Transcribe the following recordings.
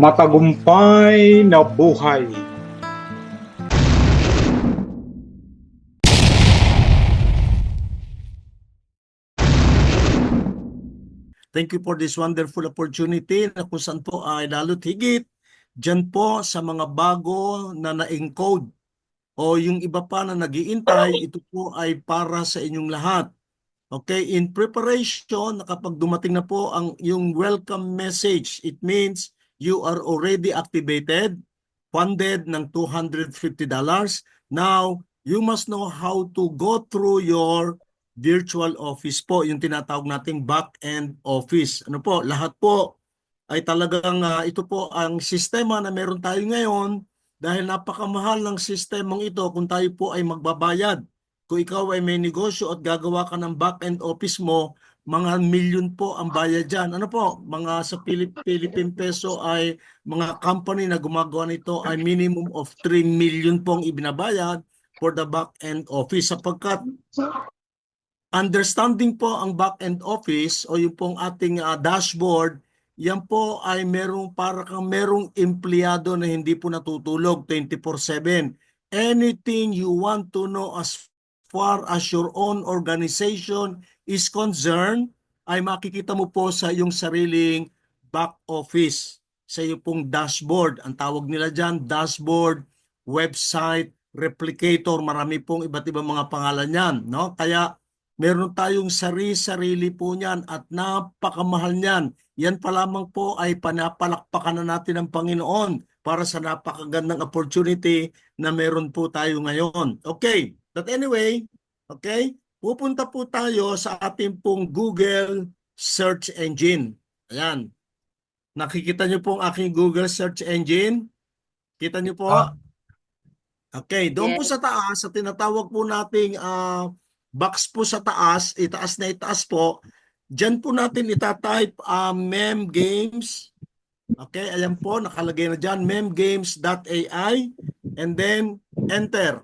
matagumpay na buhay. Thank you for this wonderful opportunity na kung saan po ay lalo't higit dyan po sa mga bago na na-encode o yung iba pa na nagiintay, ito po ay para sa inyong lahat. Okay, in preparation, na kapag dumating na po ang yung welcome message, it means you are already activated, funded ng $250. Now, you must know how to go through your virtual office po, yung tinatawag nating back-end office. Ano po, lahat po ay talagang ah, ito po ang sistema na meron tayo ngayon dahil napakamahal ng sistemang ito kung tayo po ay magbabayad. Kung ikaw ay may negosyo at gagawa ka ng back-end office mo, mga milyon po ang bayad dyan. Ano po, mga sa Pilip Philippine peso ay mga company na gumagawa nito ay minimum of 3 million pong ibinabayad for the back-end office sapagkat understanding po ang back-end office o yung pong ating ah, dashboard, yan po ay merong para kang merong empleyado na hindi po natutulog 24/7. Anything you want to know as far as your own organization is concerned, ay makikita mo po sa iyong sariling back office, sa iyong pong dashboard. Ang tawag nila dyan, dashboard, website, replicator, marami pong iba't ibang mga pangalan yan. No? Kaya meron tayong sari-sarili po niyan at napakamahal niyan. Yan pa lamang po ay panapalakpakan na natin ng Panginoon para sa napakagandang opportunity na meron po tayo ngayon. Okay, but anyway, okay, pupunta po tayo sa ating pong Google search engine. Ayan. Nakikita niyo po ang aking Google search engine? Kita niyo po? Ah. Okay, doon po Yes. sa taas, sa tinatawag po nating ah, box po sa taas, itaas na itaas po, dyan po natin itatype uh, mem games. Okay, ayan po, nakalagay na dyan, memgames.ai and then enter.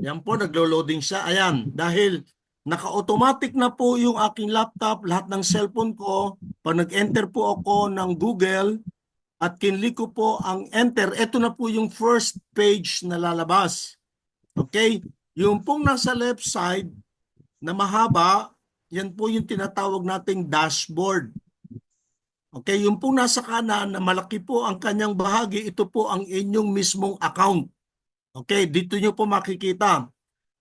Yan po, naglo-loading siya. Ayan, dahil naka-automatic na po yung aking laptop, lahat ng cellphone ko, pag nag-enter po ako ng Google, at kinlik ko po ang enter, ito na po yung first page na lalabas. Okay? Yung pong nasa left side na mahaba, yan po yung tinatawag nating dashboard. Okay, yung pong nasa kanan na malaki po ang kanyang bahagi, ito po ang inyong mismong account. Okay, dito nyo po makikita.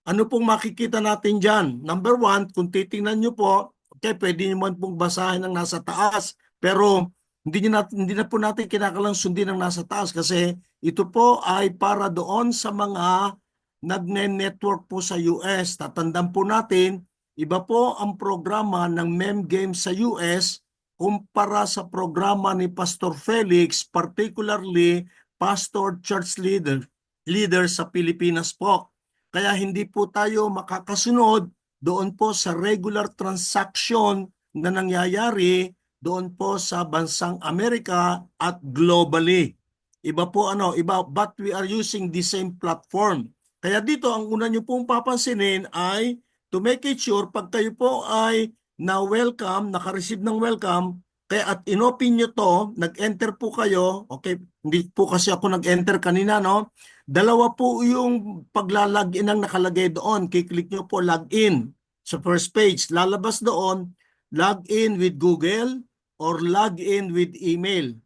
Ano pong makikita natin dyan? Number one, kung titingnan nyo po, okay, pwede nyo man pong basahin ang nasa taas. Pero hindi, nyo natin, hindi na po natin kinakalang sundin ang nasa taas kasi ito po ay para doon sa mga nagne-network po sa US. Tatandaan po natin, iba po ang programa ng MEM Games sa US kumpara sa programa ni Pastor Felix, particularly Pastor Church Leader, leader sa Pilipinas po. Kaya hindi po tayo makakasunod doon po sa regular transaction na nangyayari doon po sa bansang Amerika at globally. Iba po ano, iba but we are using the same platform. Kaya dito ang una niyo pong papansinin ay to make it sure pag kayo po ay na welcome, naka-receive ng welcome, kaya at inopen nyo to, nag-enter po kayo, okay, hindi po kasi ako nag-enter kanina, no? Dalawa po yung paglalagin ang nakalagay doon. Kiklik nyo po login sa first page. Lalabas doon, login with Google or login with email.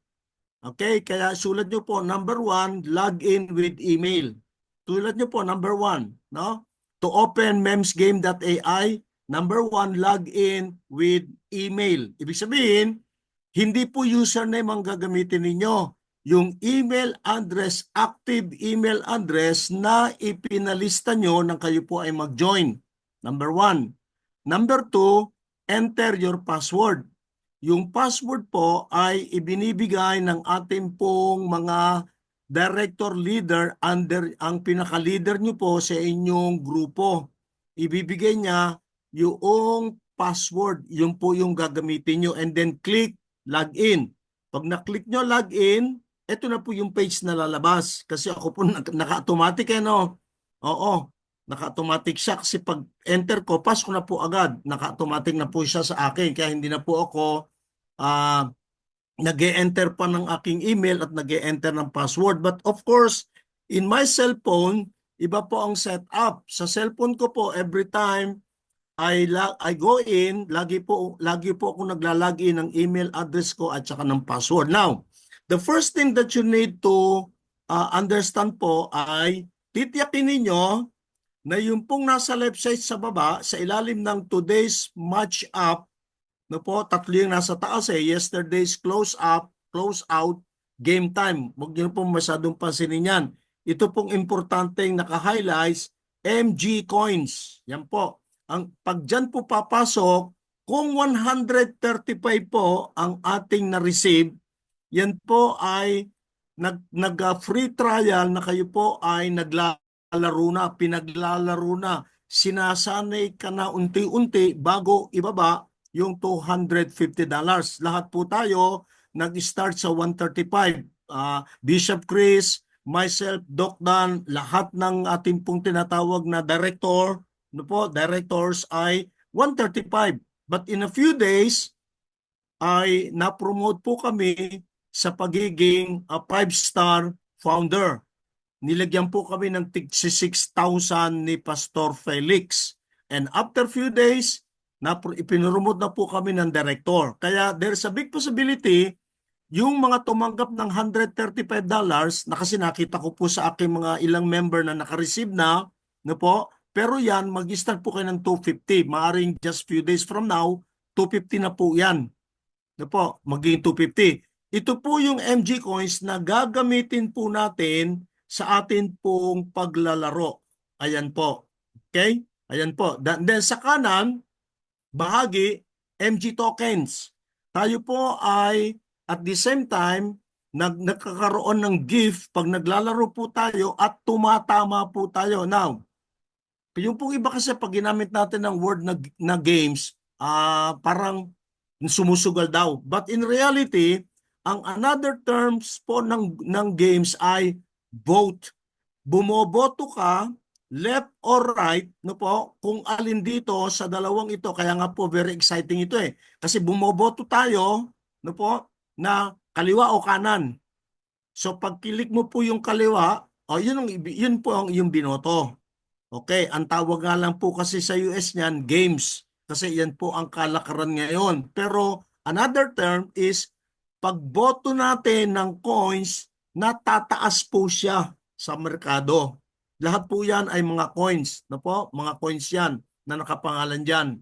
Okay, kaya sulat nyo po, number one, login with email. Sulat nyo po, number one, no? To open memsgame.ai, number one, login with email. Ibig sabihin, hindi po username ang gagamitin ninyo. Yung email address, active email address na ipinalista nyo nang kayo po ay mag-join. Number one. Number two, enter your password. Yung password po ay ibinibigay ng ating pong mga director leader under ang pinaka-leader nyo po sa inyong grupo. Ibibigay niya yung password, yung po yung gagamitin nyo and then click login. Pag na-click nyo login, ito na po yung page na lalabas. Kasi ako po nak- naka-automatic eh no. Oo, naka-automatic siya kasi pag enter ko, pasok na po agad. Naka-automatic na po siya sa akin kaya hindi na po ako ah nag enter pa ng aking email at nag enter ng password. But of course, in my cellphone, iba po ang setup. Sa cellphone ko po, every time I, I go in, lagi po, lagi po ako naglalagin ng email address ko at saka ng password. Now, the first thing that you need to uh, understand po ay titiyakin ninyo na yung pong nasa left side sa baba, sa ilalim ng today's match up, no po, tatlo yung nasa taas eh, yesterday's close up, close out, game time. Huwag niyo pong masyadong pansinin yan. Ito pong importanteng naka-highlights, MG coins. Yan po. Ang pag dyan po papasok, kung 135 po ang ating na-receive, yan po ay nag, nag uh, free trial na kayo po ay naglalaro na, pinaglalaro na. Sinasanay ka na unti-unti bago ibaba yung $250. Lahat po tayo nag-start sa 135. Ah, Bishop Chris, myself, Doc Dan, lahat ng ating pong tinatawag na director, no po, directors ay 135. But in a few days, ay na-promote po kami sa pagiging a five-star founder. Nilagyan po kami ng tig 6,000 ni Pastor Felix. And after few days, na ipinurumot na po kami ng director. Kaya there's a big possibility yung mga tumanggap ng $135 na kasi nakita ko po sa aking mga ilang member na naka-receive na, no po, pero yan, mag-start po kayo ng 250. Maaring just few days from now, 250 na po yan. No po, magiging 250. Ito po yung MG coins na gagamitin po natin sa atin pong paglalaro. Ayan po. Okay? Ayan po. Then sa kanan, bahagi, MG tokens. Tayo po ay at the same time, nag nagkakaroon ng gift pag naglalaro po tayo at tumatama po tayo. Now, yung pong iba kasi pag ginamit natin ng word na, na games, ah parang sumusugal daw. But in reality, ang another terms po ng, ng games ay vote. Bumoboto ka, left or right, no po, kung alin dito sa dalawang ito, kaya nga po very exciting ito eh. Kasi bumoboto tayo, no po, na kaliwa o kanan. So pagkilik mo po yung kaliwa, o yun, ang, yun po ang yung binoto. Okay, ang tawag nga lang po kasi sa US niyan, games. Kasi yan po ang kalakaran ngayon. Pero another term is pagboto natin ng coins, natataas po siya sa merkado. Lahat po yan ay mga coins. No po? Mga coins yan na nakapangalan dyan.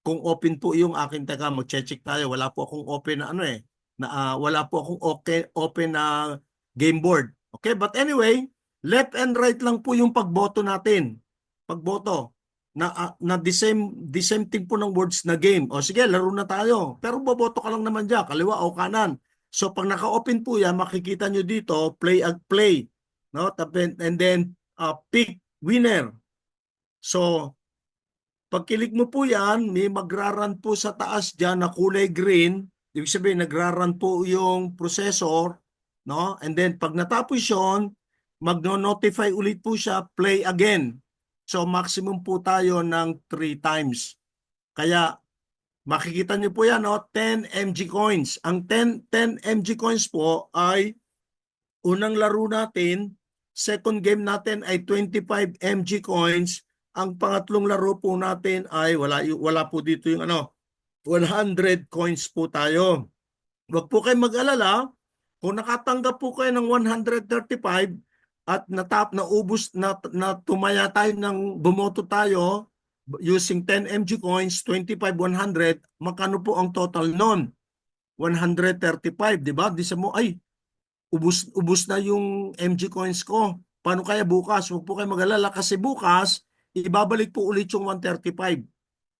Kung open po yung akin, teka, mag-check tayo. Wala po akong open na ano eh. Na, ah, wala po akong okay, open na game board. Okay, but anyway, left and right lang po yung pagboto natin. Pagboto na ah, na the same the same thing po ng words na game. O sige, laro na tayo. Pero boboto ka lang naman diyan, kaliwa o kanan. So pag naka-open po yan, makikita nyo dito, play ag play. No? And then uh, pick winner. So pagkilik mo po yan, may magraran po sa taas diyan na kulay green. Ibig sabihin, nagraran po yung processor. No? And then pag natapos yun, magno-notify ulit po siya, play again. So maximum po tayo ng 3 times. Kaya makikita niyo po yan, no? 10 MG coins. Ang 10, 10 MG coins po ay unang laro natin, second game natin ay 25 MG coins. Ang pangatlong laro po natin ay wala wala po dito yung ano, 100 coins po tayo. Huwag po kayong mag-alala, kung nakatanggap po kayo ng 135 at natap na ubus na, na tumaya tayo ng bumoto tayo using 10 MG coins, 25, 100, makano po ang total nun? 135, di ba? Di sa mo, ay, ubus, ubus na yung MG coins ko. Paano kaya bukas? Huwag po kayo mag-alala kasi bukas, ibabalik po ulit yung 135.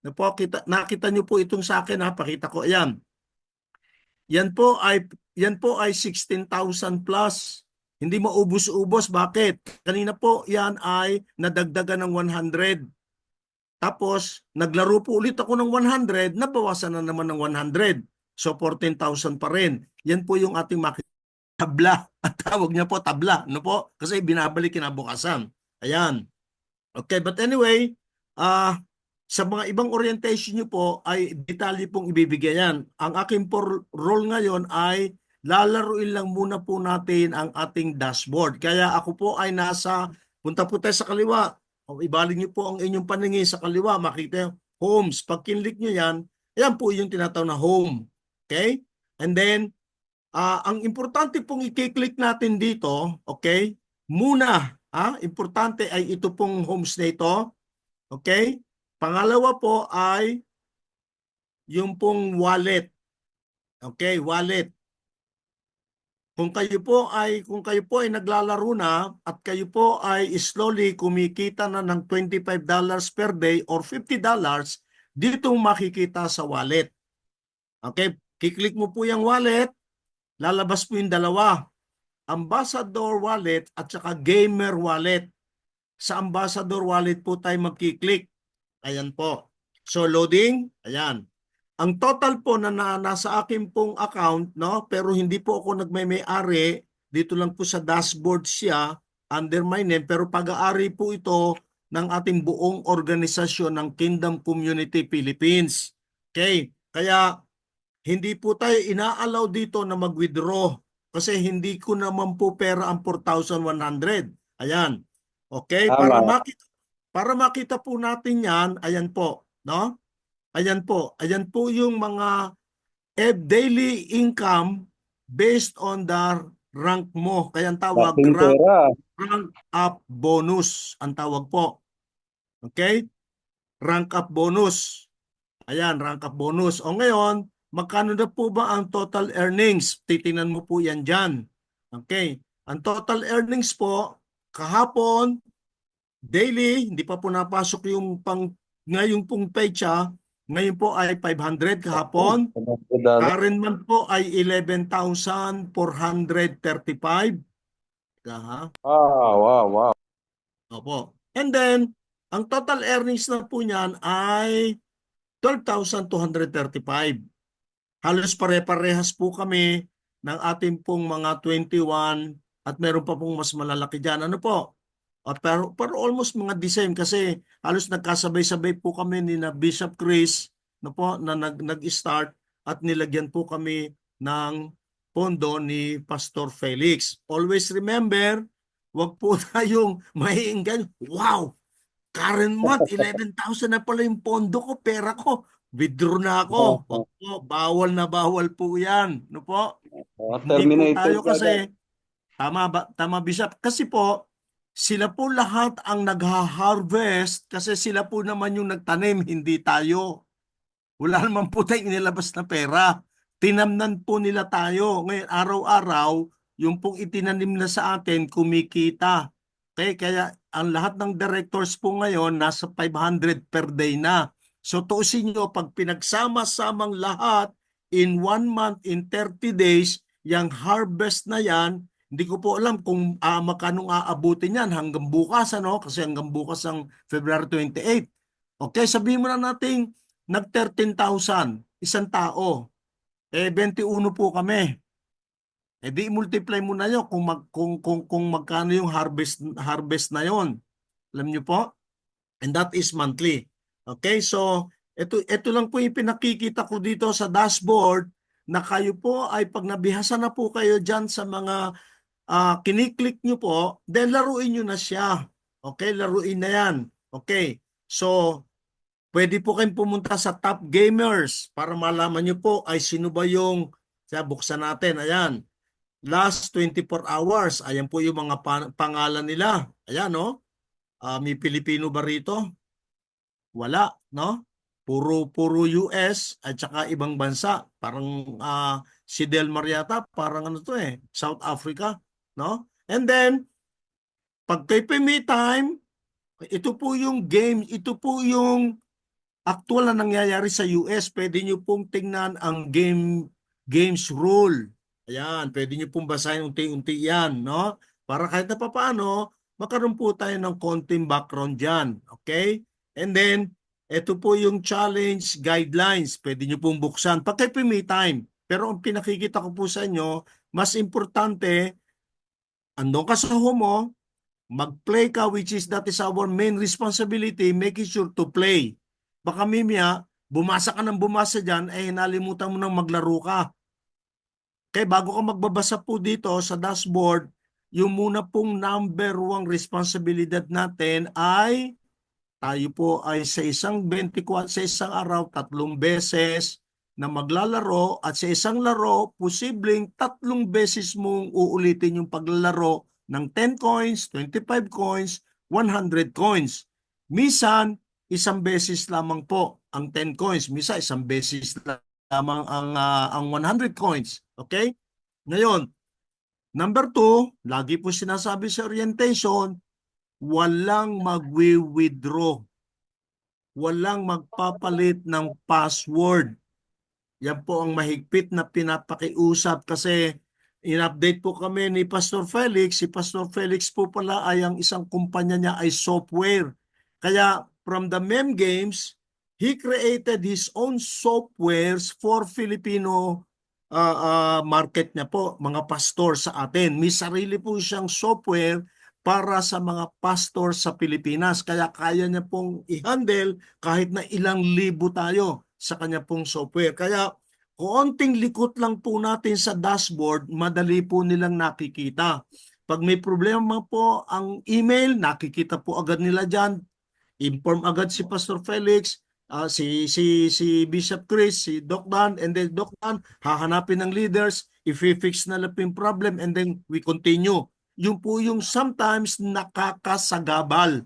Na po, kita, nakita niyo po itong sa akin ha, pakita ko. Ayan. Yan po ay yan po ay 16,000 plus. Hindi maubos-ubos. Bakit? Kanina po yan ay nadagdagan ng 100. Tapos, naglaro po ulit ako ng 100, nabawasan na naman ng 100. So, 14,000 pa rin. Yan po yung ating. Tabla. Ang tawag niya po, tabla. No po? Kasi binabalik kinabukasan. Ayan. Okay, but anyway, ah sa mga ibang orientation nyo po ay detalye pong ibibigay yan. Ang aking por role ngayon ay lalaruin lang muna po natin ang ating dashboard. Kaya ako po ay nasa, punta po tayo sa kaliwa. O ibalik nyo po ang inyong paningin sa kaliwa. Makita yung homes. Pag kinlik nyo yan, yan po yung tinatawag na home. Okay? And then, ah, ang importante pong i-click natin dito, okay? Muna, ah, importante ay ito pong homes na ito. Okay? Pangalawa po ay yung pong wallet. Okay, wallet. Kung kayo po ay kung kayo po ay naglalaro na at kayo po ay slowly kumikita na ng $25 per day or $50, dito makikita sa wallet. Okay, kiklik mo po yung wallet, lalabas po yung dalawa. Ambassador wallet at saka gamer wallet. Sa Ambassador wallet po tayo magkiklik. Ayan po. So loading, ayan. Ang total po na, na nasa akin pong account, no, pero hindi po ako nagmay-ari, dito lang po sa dashboard siya under my name, pero pag-aari po ito ng ating buong organisasyon ng Kingdom Community Philippines. Okay? Kaya hindi po tayo inaalaw dito na mag-withdraw kasi hindi ko naman po pera ang 4,100. Ayan. Okay? Para makita para makita po natin 'yan, ayan po, no? Ayan po. Ayan po yung mga daily income based on the rank mo. Kaya ang tawag rank, pera. rank up bonus. Ang tawag po. Okay? Rank up bonus. Ayan, rank up bonus. O ngayon, magkano na po ba ang total earnings? Titingnan mo po yan dyan. Okay. Ang total earnings po, kahapon, daily, hindi pa po napasok yung pang ngayon pong pecha, ngayon po ay 500 kahapon. $100. Current month po ay 11,435. Ha? Ah, wow, wow. Opo. And then, ang total earnings na po niyan ay 12,235. Halos pare-parehas po kami ng ating pong mga 21 at meron pa pong mas malalaki dyan. Ano po? At pero, pero almost mga the same kasi halos nagkasabay-sabay po kami ni na Bishop Chris no po, na nag, nag-start at nilagyan po kami ng pondo ni Pastor Felix. Always remember, wag po tayong maiinggan. Wow! Current month, 11,000 na pala yung pondo ko, pera ko. Withdraw na ako. Wag po, bawal na bawal po yan. No po? Hindi po tayo ka kasi, tama ba, tama Bishop, kasi po, sila po lahat ang nagha-harvest kasi sila po naman yung nagtanim, hindi tayo. Wala naman po tayong inilabas na pera. Tinamnan po nila tayo. Ngayon, araw-araw, yung pong itinanim na sa atin, kumikita. Okay, kaya ang lahat ng directors po ngayon, nasa 500 per day na. So tuusin nyo, pag pinagsama-samang lahat, in one month, in 30 days, yung harvest na yan, hindi ko po alam kung uh, magkano aabutin yan hanggang bukas, ano? Kasi hanggang bukas ang February 28. Okay, sabihin mo na natin, nag 13,000, isang tao. Eh, 21 po kami. Eh, di multiply mo na yun kung, mag, kung, kung, kung magkano yung harvest, harvest na yon. Alam niyo po? And that is monthly. Okay, so ito, ito lang po yung pinakikita ko dito sa dashboard na kayo po ay pag nabihasa na po kayo dyan sa mga ah, kiniklik nyo po, then laruin nyo na siya. Okay, laruin na yan. Okay, so pwede po kayong pumunta sa Top Gamers para malaman nyo po ay sino ba yung, sa buksan natin, ayan. Last 24 hours, ayan po yung mga pa- pangalan nila. Ayan, no? Ah, may Pilipino ba rito? Wala, no? Puro puro US at saka ibang bansa. Parang ah, si Del Mariata, parang ano to eh, South Africa, no? And then pag kay may time, ito po yung game, ito po yung actual na nangyayari sa US. Pwede nyo pong tingnan ang game games rule. Ayan, pwede nyo pong basahin unti-unti yan, no? Para kahit na papaano, magkaroon po tayo ng konting background dyan. Okay? And then, ito po yung challenge guidelines. Pwede nyo pong buksan. Pag kayo may time. Pero ang pinakikita ko po sa inyo, mas importante, andun ka sa home mo, mag-play ka, which is that is our main responsibility, making sure to play. Baka mimya, bumasa ka ng bumasa dyan, eh nalimutan mo nang maglaro ka. Kaya bago ka magbabasa po dito sa dashboard, yung muna pong number one responsibilidad natin ay tayo po ay sa isang 24 sa isang araw tatlong beses na maglalaro at sa isang laro posibleng tatlong beses mong uulitin yung paglalaro ng 10 coins, 25 coins, 100 coins. Misan isang beses lamang po ang 10 coins, misa isang beses lamang ang ah, ang 100 coins. Okay? Ngayon, number two, lagi po sinasabi sa orientation, walang magwi-withdraw. Walang magpapalit ng password. Yan po ang mahigpit na pinapakiusap kasi in-update po kami ni Pastor Felix. Si Pastor Felix po pala ay ang isang kumpanya niya ay software. Kaya from the mem games, he created his own softwares for Filipino uh, uh, market niya po, mga pastor sa atin. May sarili po siyang software para sa mga pastor sa Pilipinas. Kaya kaya niya pong i-handle kahit na ilang libo tayo sa kanya pong software. Kaya konting likot lang po natin sa dashboard, madali po nilang nakikita. Pag may problema po ang email, nakikita po agad nila dyan. Inform agad si Pastor Felix, ah, si si si Bishop Chris, si Doc Dan, and then Doc Dan hahanapin ng leaders, i-fix na lang yung problem and then we continue. Yung po yung sometimes nakakasagabal.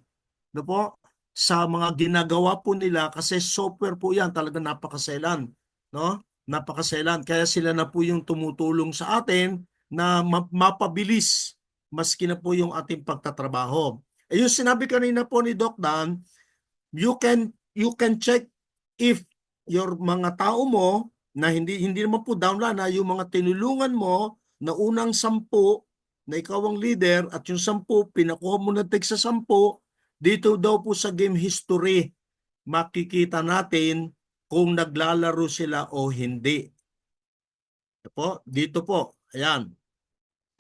No po? Sa mga ginagawa po nila kasi software po yan talaga napakaselan. No? Napakaselan. Kaya sila na po yung tumutulong sa atin na ma- mapabilis maski na po yung ating pagtatrabaho. Eh yung sinabi kanina po ni Doc Dan, you can you can check if your mga tao mo na hindi hindi naman po downline na yung mga tinulungan mo na unang sampu na ikaw ang leader at yung sampu pinakuha mo na tig sa sampu dito daw po sa game history makikita natin kung naglalaro sila o hindi. Ito po, dito po. Ayan.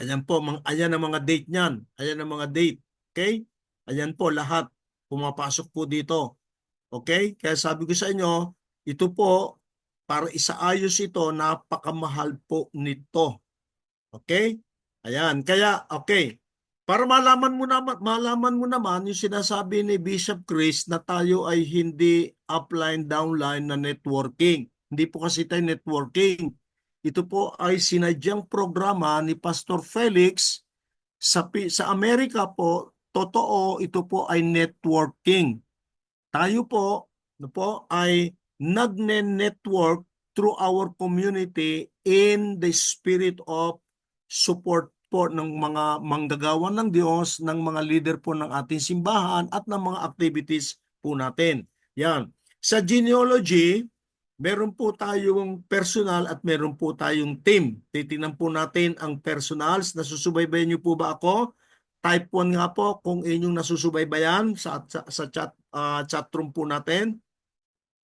Ayan po, ayan ang mga date niyan. Ayan ang mga date. Okay? Ayan po lahat pumapasok po dito. Okay? Kaya sabi ko sa inyo, ito po, para isaayos ito, napakamahal po nito. Okay? Ayan. Kaya, okay. Para malaman mo naman, malaman mo naman yung sinasabi ni Bishop Chris na tayo ay hindi upline, downline na networking. Hindi po kasi tayo networking. Ito po ay sinadyang programa ni Pastor Felix sa, sa Amerika po, totoo, ito po ay networking. Tayo po, no po, ay nagne-network through our community in the spirit of support po ng mga manggagawa ng Diyos, ng mga leader po ng ating simbahan at ng mga activities po natin. Yan. Sa genealogy, meron po tayong personal at meron po tayong team. Titingnan po natin ang personals. Nasusubaybayan niyo po ba ako? Type 1 nga po kung inyong nasusubaybayan sa, sa, sa chat, ah, chat room po natin.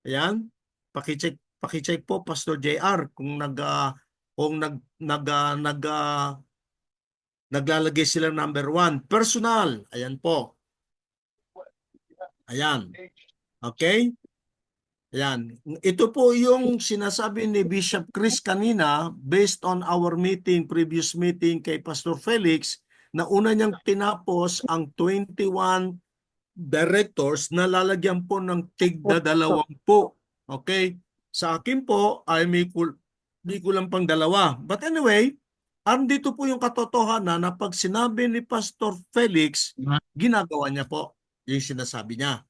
Ayan. Pakicheck, pakicheck po Pastor JR kung nag ah, kung nag nag ah, nag ah, naglalagay sila number one. Personal. Ayan po. Ayan. Okay? Ayan. Ito po yung sinasabi ni Bishop Chris kanina based on our meeting, previous meeting kay Pastor Felix na una niyang tinapos ang 21 directors na lalagyan po ng tigda dalawang po. Okay? Sa akin po ay may, kul may kulang pang dalawa. But anyway, andito po yung katotohanan na pag sinabi ni Pastor Felix, ginagawa niya po yung sinasabi niya.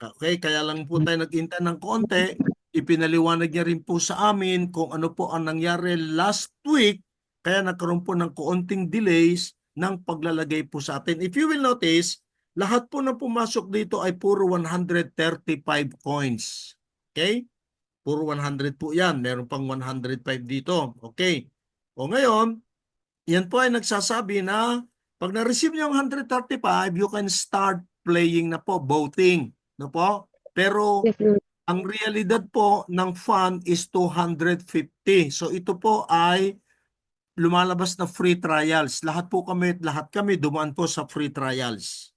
Okay, kaya lang po tayo nag-intay ng konti. Ipinaliwanag niya rin po sa amin kung ano po ang nangyari last week. Kaya nagkaroon po ng konting delays ng paglalagay po sa atin. If you will notice, lahat po na pumasok dito ay puro 135 coins. Okay? Puro 100 po yan. Meron pang 105 dito. Okay. O ngayon, yan po ay nagsasabi na pag na-receive niyo yung 135, you can start playing na po, voting. No po? Pero ang realidad po ng fund is 250. So ito po ay lumalabas na free trials. Lahat po kami, lahat kami dumaan po sa free trials.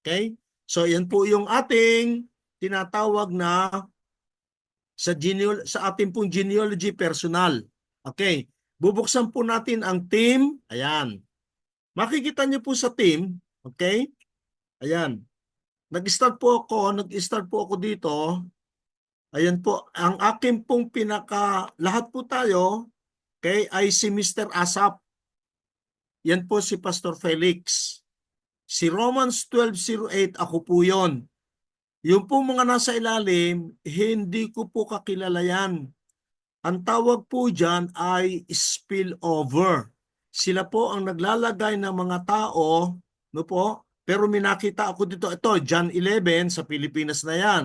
Okay? So yan po yung ating tinatawag na sa geneo- sa ating pong genealogy personal. Okay. Bubuksan po natin ang team. Ayan. Makikita niyo po sa team, okay? Ayan. Nag-start po ako, nag-start po ako dito. Ayan po, ang akin pong pinaka, lahat po tayo, okay, ay si Mr. Asap. Yan po si Pastor Felix. Si Romans 12.08, ako po yon. Yung po mga nasa ilalim, hindi ko po kakilala yan. Ang tawag po dyan ay spillover. Sila po ang naglalagay ng mga tao, no po? Pero minakita ako dito, ito, John 11 sa Pilipinas na yan.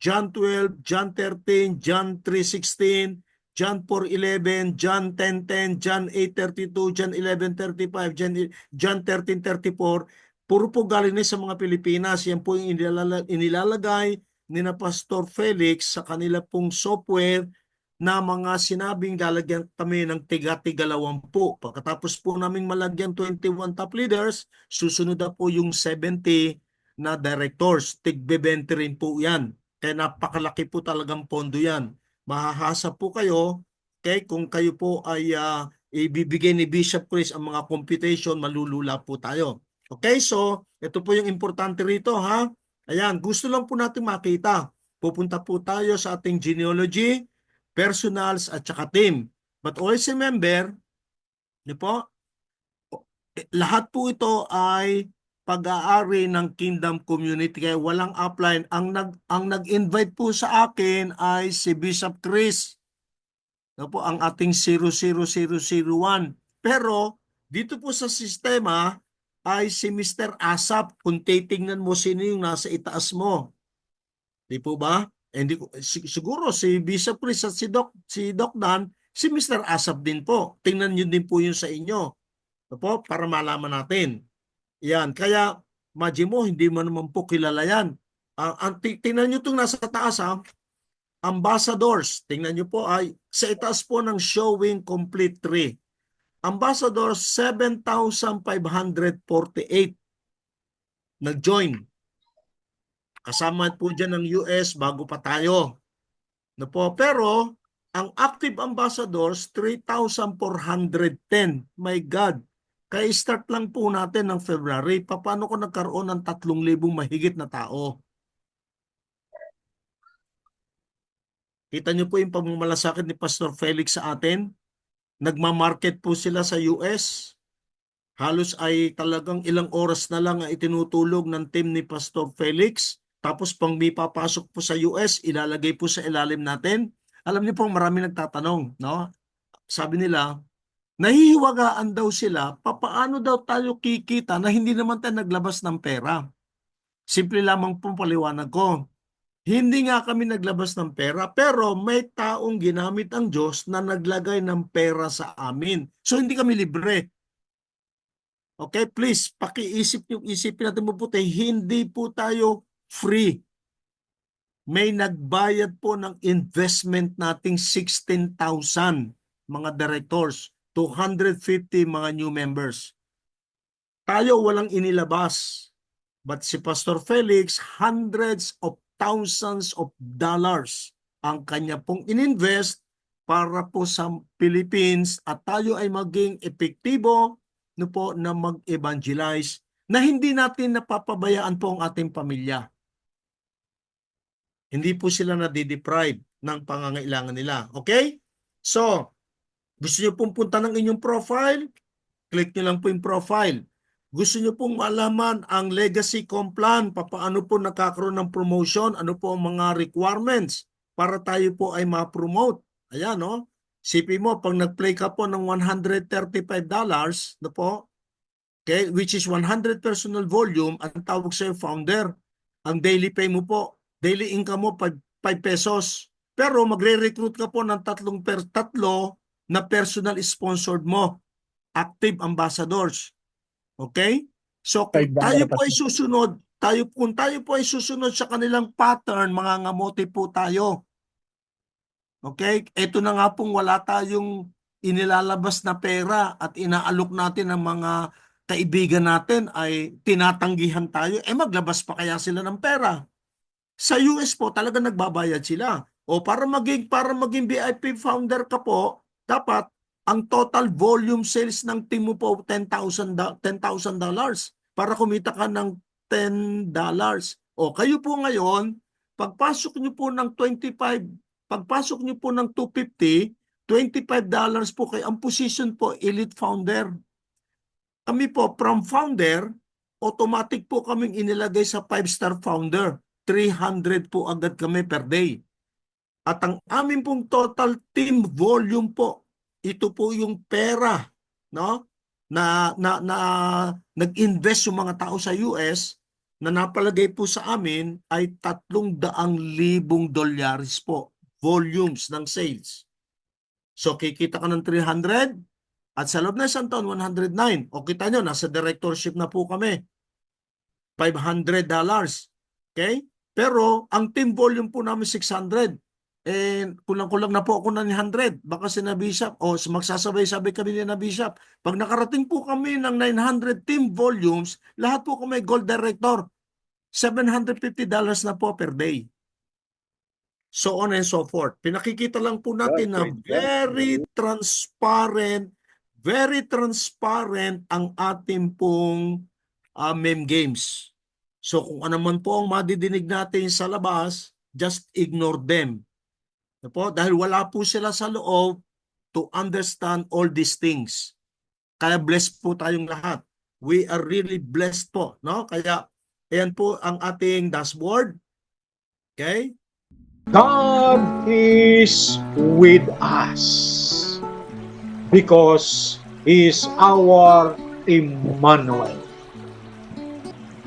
John 12, John 13, John 3.16, John 4.11, John 10.10, John 8.32, John 11.35, John, John 13.34. Puro po galing na sa mga Pilipinas. Yan po yung inilala- inilalagay ni na Pastor Felix sa kanila pong software na mga sinabing lalagyan kami ng tiga-tigalawampu. Pagkatapos po naming malagyan 21 top leaders, susunod na po yung 70 na directors. Tig-20 rin po yan. Kaya napakalaki po talagang pondo yan. Mahahasa po kayo kay kung kayo po ay ah, ibibigay ni Bishop Chris ang mga computation, malulula po tayo. Okay, so ito po yung importante rito ha. Ayan, gusto lang po natin makita. Pupunta po tayo sa ating genealogy, personals at saka team. But always remember, di po, lahat po ito ay pag-aari ng Kingdom Community kaya walang upline. Ang nag ang nag-invite po sa akin ay si Bishop Chris. No po ang ating 00001. Pero dito po sa sistema ay si Mr. Asap kung titingnan mo sino yung nasa itaas mo. Di po ba? Hindi ko si- siguro si Bishop Chris at si Doc si Doc Dan, si Mr. Asap din po. Tingnan niyo din po yun sa inyo. No po, para malaman natin. Yan, kaya imagine mo, hindi mo naman po kilala yan. Ang, ang, ti- tingnan nyo itong nasa taas ha, ambassadors, tingnan nyo po ay sa itaas po ng showing complete tree. Ambassadors, 7,548 nag-join. Kasama po dyan ng US bago pa tayo. No po, pero ang active ambassadors, 3,410. My God, kaya start lang po natin ng February. Paano ko nagkaroon ng 3,000 mahigit na tao? Kita niyo po yung pagmamalasakit ni Pastor Felix sa atin. Nagmamarket po sila sa US. Halos ay talagang ilang oras na lang ang itinutulog ng team ni Pastor Felix. Tapos pang may papasok po sa US, ilalagay po sa ilalim natin. Alam niyo po, marami nagtatanong, no? Sabi nila, nahihiwagaan daw sila, papaano daw tayo kikita na hindi naman tayo naglabas ng pera? Simple lamang pong paliwanag ko. Hindi nga kami naglabas ng pera, pero may taong ginamit ang Diyos na naglagay ng pera sa amin. So hindi kami libre. Okay, please, pakiisip niyo, isipin natin mabuti, hindi po tayo free. May nagbayad po ng investment nating 16,000 mga directors, 250 mga new members. Tayo walang inilabas. But si Pastor Felix, hundreds of thousands of dollars ang kanya pong ininvest para po sa Philippines at tayo ay maging epektibo no po na mag-evangelize na hindi natin napapabayaan po ang ating pamilya. Hindi po sila nadideprive ng pangangailangan nila. Okay? So, gusto nyo pong punta ng inyong profile? Click nyo lang po yung profile. Gusto nyo pong malaman ang legacy com plan, papaano po nakakaroon ng promotion, ano po ang mga requirements para tayo po ay ma-promote. Ayan, no? Sipi mo, pag nag-play ka po ng $135, no po, okay, which is 100 personal volume, ang tawag sa'yo founder. Ang daily pay mo po, daily income mo 5, 5 pesos. Pero magre-recruit ka po ng tatlong per tatlo na personal sponsored mo, active ambassadors. Okay? So kung tayo po ay susunod, tayo kung tayo po ay susunod sa kanilang pattern, mga ngamote po tayo. Okay? Ito na nga pong wala tayong inilalabas na pera at inaalok natin ng mga kaibigan natin ay tinatanggihan tayo. Eh maglabas pa kaya sila ng pera? Sa US po talaga nagbabayad sila. O para maging para maging VIP founder ka po, dapat ang total volume sales ng team mo po 10,000 da- $10,000 dollars para kumita ka ng 10 dollars. O kayo po ngayon, pagpasok niyo po ng 25, pagpasok niyo po ng 250, 25 dollars po kay ang position po elite founder. Kami po from founder, automatic po kaming inilagay sa 5-star founder. 300 po agad kami per day. At ang amin pong total team volume po, ito po yung pera, no? Na na na nag-invest yung mga tao sa US na napalagay po sa amin ay 300,000 dolyares po volumes ng sales. So kikita ka ng 300 at sa loob ng isang taon 109. O kita nyo, nasa directorship na po kami. 500 dollars. Okay? Pero ang team volume po namin 600. And kulang-kulang na po ako ng 100. Baka si na Bishop o magsasabay-sabay kami ni na Bishop. Pag nakarating po kami ng 900 team volumes, lahat po kami gold director. 750 dollars na po per day. So on and so forth. Pinakikita lang po natin na very transparent, very transparent ang ating pong uh, meme games. So kung ano man po ang madidinig natin sa labas, just ignore them. Ano po? Dahil wala po sila sa loob to understand all these things. Kaya blessed po tayong lahat. We are really blessed po, no? Kaya ayan po ang ating dashboard. Okay? God is with us because He is our Emmanuel.